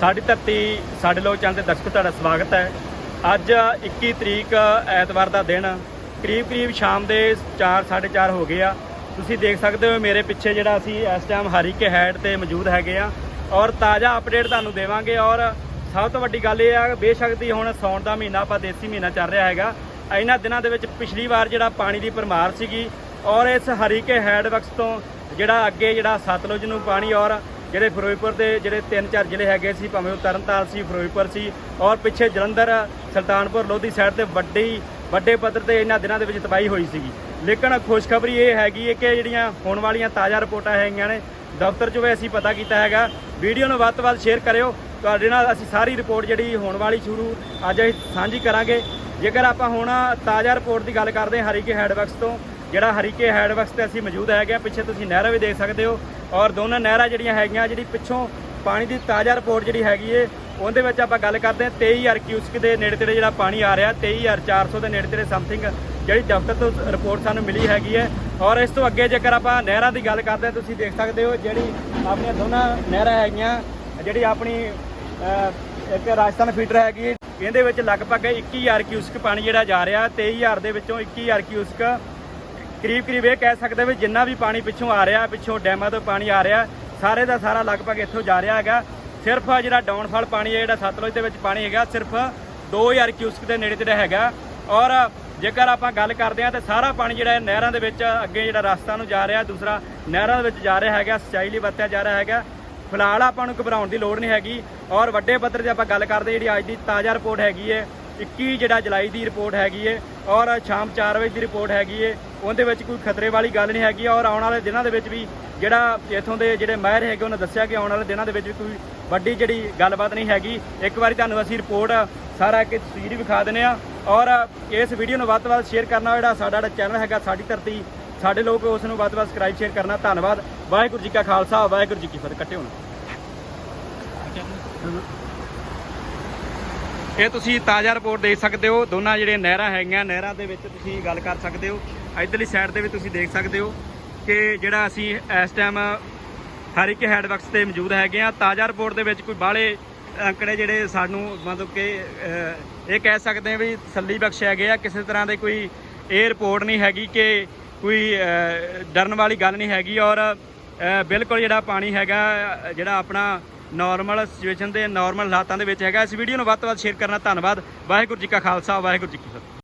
ਸਾਡੀ ਧਰਤੀ, ਸਾਡੇ ਲੋਕ ਚੈਨਲ ਦੇ ਦਰਸ਼ਕੋ ਤੁਹਾਡਾ ਸਵਾਗਤ ਹੈ। ਅੱਜ 21 ਤਰੀਕ, ਐਤਵਾਰ ਦਾ ਦਿਨ, ਕਰੀਬ ਕਰੀਬ ਸ਼ਾਮ ਦੇ 4 4:30 ਹੋ ਗਏ ਆ। ਤੁਸੀਂ ਦੇਖ ਸਕਦੇ ਹੋ ਮੇਰੇ ਪਿੱਛੇ ਜਿਹੜਾ ਅਸੀਂ ਇਸ ਟਾਈਮ ਹਰੀਕੇ ਹੈਡ ਤੇ ਮੌਜੂਦ ਹੈਗੇ ਆ ਔਰ ਤਾਜ਼ਾ ਅਪਡੇਟ ਤੁਹਾਨੂੰ ਦੇਵਾਂਗੇ ਔਰ ਸਭ ਤੋਂ ਵੱਡੀ ਗੱਲ ਇਹ ਆ, ਬੇਸ਼ੱਕ ਦੀ ਹੁਣ ਸੌਣ ਦਾ ਮਹੀਨਾ, ਆਪਾਂ ਦੇਸੀ ਮਹੀਨਾ ਚੱਲ ਰਿਹਾ ਹੈਗਾ। ਇਹਨਾਂ ਦਿਨਾਂ ਦੇ ਵਿੱਚ ਪਿਛਲੀ ਵਾਰ ਜਿਹੜਾ ਪਾਣੀ ਦੀ ਭਰਮਾਰ ਸੀਗੀ ਔਰ ਇਸ ਹਰੀਕੇ ਹੈਡ ਵਕਸ ਤੋਂ ਜਿਹੜਾ ਅੱਗੇ ਜਿਹੜਾ ਸਤਲੁਜ ਨੂੰ ਪਾਣੀ ਔਰ ਜਿਹੜੇ ਫਿਰੋਜ਼ਪੁਰ ਦੇ ਜਿਹੜੇ ਤਿੰਨ ਚਾਰ ਜ਼ਿਲ੍ਹੇ ਹੈਗੇ ਸੀ, ਭਾਵੇਂ ਉਹ ਤਰਨਤਾਰਨ ਸੀ, ਫਿਰੋਜ਼ਪੁਰ ਸੀ ਔਰ ਪਿੱਛੇ ਜਲੰਧਰ, ਸੁਲਤਾਨਪੁਰ, ਲੋਧੀ ਸਾਈਡ ਤੇ ਵੱਡੀ, ਵੱਡੇ ਪੱਧਰ ਤੇ ਇਹਨਾਂ ਦਿਨਾਂ ਦੇ ਵਿੱਚ ਤਬਾਹੀ ਹੋਈ ਸੀਗੀ। ਲੇਕਿਨ ਖੁਸ਼ਖਬਰੀ ਇਹ ਹੈਗੀ ਹੈ ਕਿ ਜਿਹੜੀਆਂ ਹੋਣ ਵਾਲੀਆਂ ਤਾਜ਼ਾ ਰਿਪੋਰਟਾਂ ਹੈਗੀਆਂ ਨੇ, ਦਫ਼ਤਰ 'ਚੋਂ ਵੀ ਅਸੀਂ ਪਤਾ ਕੀਤਾ ਹੈਗਾ। ਵੀਡੀਓ ਨੂੰ ਵੱਧ ਤੋਂ ਵੱਧ ਸ਼ੇਅਰ ਕਰਿਓ। ਤੁਹਾਡੇ ਨਾਲ ਅਸੀਂ ਸਾਰੀ ਰਿਪੋਰਟ ਜਿਹੜੀ ਹੋਣ ਵਾਲੀ ਸ਼ੁਰੂ ਅੱਜ ਅਸੀਂ ਸਾਂਝੀ ਕਰਾਂਗੇ। ਜੇਕਰ ਆਪਾਂ ਹੁਣ ਤਾਜ਼ਾ ਰਿਪੋਰਟ ਦੀ ਗੱਲ ਕਰਦੇ ਹਾਂ, ਹਰੀਕੇ ਹੈਡਵਰਕਸ ਤੋਂ ਜਿਹੜਾ ਹਰੀਕੇ ਹੈਡਵਰਕਸ ਤੇ ਅਸੀਂ ਮੌਜੂਦ ਹੈਗੇ ਆ ਪਿੱਛੇ ਤੁਸੀਂ ਨਹਿਰਾਂ ਵੀ ਦੇਖ ਸਕਦੇ ਹੋ ਔਰ ਦੋਨਾਂ ਨਹਿਰਾਂ ਜਿਹੜੀਆਂ ਹੈਗੀਆਂ ਜਿਹੜੀ ਪਿੱਛੋਂ ਪਾਣੀ ਦੀ ਤਾਜ਼ਾ ਰਿਪੋਰਟ ਜਿਹੜੀ ਹੈਗੀ ਏ ਉਹਦੇ ਵਿੱਚ ਆਪਾਂ ਗੱਲ ਕਰਦੇ ਹਾਂ 23000 ਕਿਊਸਕ ਦੇ ਨੇੜੇ ਤੇੜੇ ਜਿਹੜਾ ਪਾਣੀ ਆ ਰਿਹਾ 23400 ਦੇ ਨੇੜੇ ਤੇੜੇ ਸਮਥਿੰਗ ਜਿਹੜੀ ਦਫ਼ਤਰ ਤੋਂ ਰਿਪੋਰਟ ਸਾਨੂੰ ਮਿਲੀ ਹੈਗੀ ਹੈ ਔਰ ਇਸ ਤੋਂ ਅੱਗੇ ਜੇਕਰ ਆਪਾਂ ਨਹਿਰਾਂ ਦੀ ਗੱਲ ਕਰਦੇ ਹਾਂ ਤੁਸੀਂ ਦੇਖ ਸਕਦੇ ਹੋ ਜਿਹੜੀ ਆਪਣੀਆਂ ਦੋਨਾਂ ਨਹਿਰਾਂ ਹੈਗੀਆਂ ਜਿਹੜੀ ਆਪਣੀ ਇੱਕ ਰਾਜਸਥਾਨ ਫੀਡਰ ਹੈਗੀ ਹੈ, ਇਹਦੇ ਵਿੱਚ ਲਗਭਗ 21000 ਕਿਊਸਕ ਪਾਣੀ ਜਿਹੜਾ ਜਾ ਰਿਹਾ 23000 ਦੇ ਵਿੱਚੋਂ 21000 ਕਿਊਸਕ ਕਰੀਬ ਕਰੀਬ ਇਹ ਕਹਿ ਸਕਦੇ ਵੀ ਜਿੰਨਾ ਵੀ ਪਾਣੀ ਪਿੱਛੋਂ ਆ ਰਿਹਾ, ਪਿੱਛੋਂ ਡੈਮਾਂ ਤੋਂ ਪਾਣੀ ਆ ਰਿਹਾ, ਸਾਰੇ ਦਾ ਸਾਰਾ ਲਗਭਗ ਇੱਥੋਂ ਜਾ ਰਿਹਾ ਹੈਗਾ। ਸਿਰਫ ਜਿਹੜਾ ਡਾਊਨਫਾਲ ਪਾਣੀ ਹੈ, ਜਿਹੜਾ ਸਤਲੁਜ ਦੇ ਵਿੱਚ ਪਾਣੀ ਹੈਗਾ, ਸਿਰਫ 2000 ਕਿਊਸਕ ਦੇ ਨੇੜੇ ਤੇੜੇ ਹੈਗਾ। ਔਰ ਜੇਕਰ ਆਪਾਂ ਗੱਲ ਕਰਦੇ ਹਾਂ, ਤੇ ਸਾਰਾ ਪਾਣੀ ਜਿਹੜਾ ਨਹਿਰਾਂ ਦੇ ਵਿੱਚ ਅੱਗੇ ਜਿਹੜਾ ਰਸਤਾ ਨੂੰ ਜਾ ਰਿਹਾ, ਦੂਸਰਾ ਨਹਿਰਾਂ ਦੇ ਵਿੱਚ ਜਾ ਰਿਹਾ ਹੈਗਾ, ਸਿੰਚਾਈ ਲਈ ਵਰਤਿਆ ਜਾ ਰਿਹਾ ਹੈਗਾ। ਫਿਲਹਾਲ ਆਪਾਂ ਨੂੰ ਘਬਰਾਉਣ ਦੀ ਲੋੜ ਨਹੀਂ ਹੈਗੀ। ਔਰ ਵੱਡੇ ਪੱਧਰ ਤੇ ਆਪਾਂ ਗੱਲ ਕਰਦੇ ਜਿਹੜੀ ਅੱਜ ਦੀ ਤਾਜ਼ਾ ਰਿਪੋਰਟ ਹੈਗੀ ਹੈ 21 ਜਿਹੜਾ ਜੁਲਾਈ ਦੀ ਰਿਪੋਰਟ ਹੈਗੀ ਏ ਔਰ ਸ਼ਾਮ 4 ਵਜੇ ਦੀ ਰਿਪੋਰਟ ਹੈਗੀ ਏ, ਉਹਦੇ ਵਿੱਚ ਕੋਈ ਖਤਰੇ ਵਾਲੀ ਗੱਲ ਨਹੀਂ ਹੈਗੀ ਔਰ ਆਉਣ ਵਾਲੇ ਦਿਨਾਂ ਦੇ ਵਿੱਚ ਵੀ ਜਿਹੜਾ ਇਥੋਂ ਦੇ ਜਿਹੜੇ ਮਾਹਿਰ ਹੈਗੇ ਉਹਨਾਂ ਦੱਸਿਆ ਕਿ ਆਉਣ ਵਾਲੇ ਦਿਨਾਂ ਦੇ ਵਿੱਚ ਵੀ ਕੋਈ ਵੱਡੀ ਜਿਹੜੀ ਗੱਲਬਾਤ ਨਹੀਂ ਹੈਗੀ। ਇੱਕ ਵਾਰੀ ਤੁਹਾਨੂੰ ਅਸੀਂ ਰਿਪੋਰਟ ਸਾਰਾ ਇੱਕ ਤਸਵੀਰ ਵਿਖਾ ਦਿੰਦੇ ਆ ਔਰ ਇਸ ਵੀਡੀਓ ਨੂੰ ਵੱਧ ਤੋਂ ਵੱਧ ਸ਼ੇਅਰ ਕਰਨਾ ਜਿਹੜਾ ਸਾਡਾ ਜਿਹੜਾ ਚੈਨਲ ਹੈਗਾ ਸਾਡੀ ਧਰਤੀ, ਸਾਡੇ ਲੋਕ ਉਸ ਨੂੰ ਵੱਧ ਤੋਂ ਵੱਧ ਸਬਸਕ੍ਰਾਈਬ ਸ਼ੇਅਰ ਕਰਨਾ। ਧੰਨਵਾਦ। ਵਾਹਿਗੁਰੂ ਜੀ ਕਾ ਖਾਲਸਾ, ਵਾਹਿਗੁਰੂ ਜੀ ਕੀ ਫਤਿਹ। ਕੱਟੇ ਹੁਣ ਇਹ ਤੁਸੀਂ ਤਾਜ਼ਾ ਰਿਪੋਰਟ ਦੇਖ ਸਕਦੇ ਹੋ। ਦੋਨਾਂ ਜਿਹੜੀਆਂ ਨਹਿਰਾਂ ਹੈਗੀਆਂ, ਨਹਿਰਾਂ ਦੇ ਵਿੱਚ ਤੁਸੀਂ ਗੱਲ ਕਰ ਸਕਦੇ ਹੋ। ਇਧਰਲੀ ਸਾਈਡ ਦੇ ਵੀ ਤੁਸੀਂ ਦੇਖ ਸਕਦੇ ਹੋ ਕਿ ਜਿਹੜਾ ਅਸੀਂ ਇਸ ਟਾਈਮ ਹਰੀਕੇ ਹੈਡਵਰਕਸ ਤੇ ਮੌਜੂਦ ਹੈਗੇ ਆ ਤਾਜ਼ਾ ਰਿਪੋਰਟ ਦੇ ਵਿੱਚ ਕੋਈ ਬਾਹਲੇ ਅੰਕੜੇ ਜਿਹੜੇ ਸਾਨੂੰ ਮਤਲਬ ਕਿ ਇਹ ਕਹਿ ਸਕਦੇ ਹਾਂ ਵੀ ਤਸੱਲੀ ਬਖਸ਼ ਹੈਗੇ ਆ। ਕਿਸੇ ਤਰ੍ਹਾਂ ਦੇ ਕੋਈ ਇਹ ਰਿਪੋਰਟ ਨਹੀਂ ਹੈਗੀ ਕਿ ਕੋਈ ਡਰਨ ਵਾਲੀ ਗੱਲ ਨਹੀਂ ਹੈਗੀ ਔਰ ਬਿਲਕੁਲ ਜਿਹੜਾ ਪਾਣੀ ਹੈਗਾ, ਜਿਹੜਾ ਆਪਣਾ ਨਾਰਮਲ ਸਿਚੁਏਸ਼ਨ ਦੇ ਨਾਰਮਲ ਹਾਲਾਤਾਂ ਦੇ ਵਿੱਚ ਹੈਗਾ। ਇਸ ਵੀਡੀਓ ਨੂੰ ਵੱਧ ਤੋਂ ਵੱਧ ਸ਼ੇਅਰ ਕਰਨਾ। ਧੰਨਵਾਦ। ਵਾਹਿਗੁਰੂ ਜੀ ਕਾ ਖਾਲਸਾ, ਵਾਹਿਗੁਰੂ ਜੀ ਕੀ ਫਤਿਹ।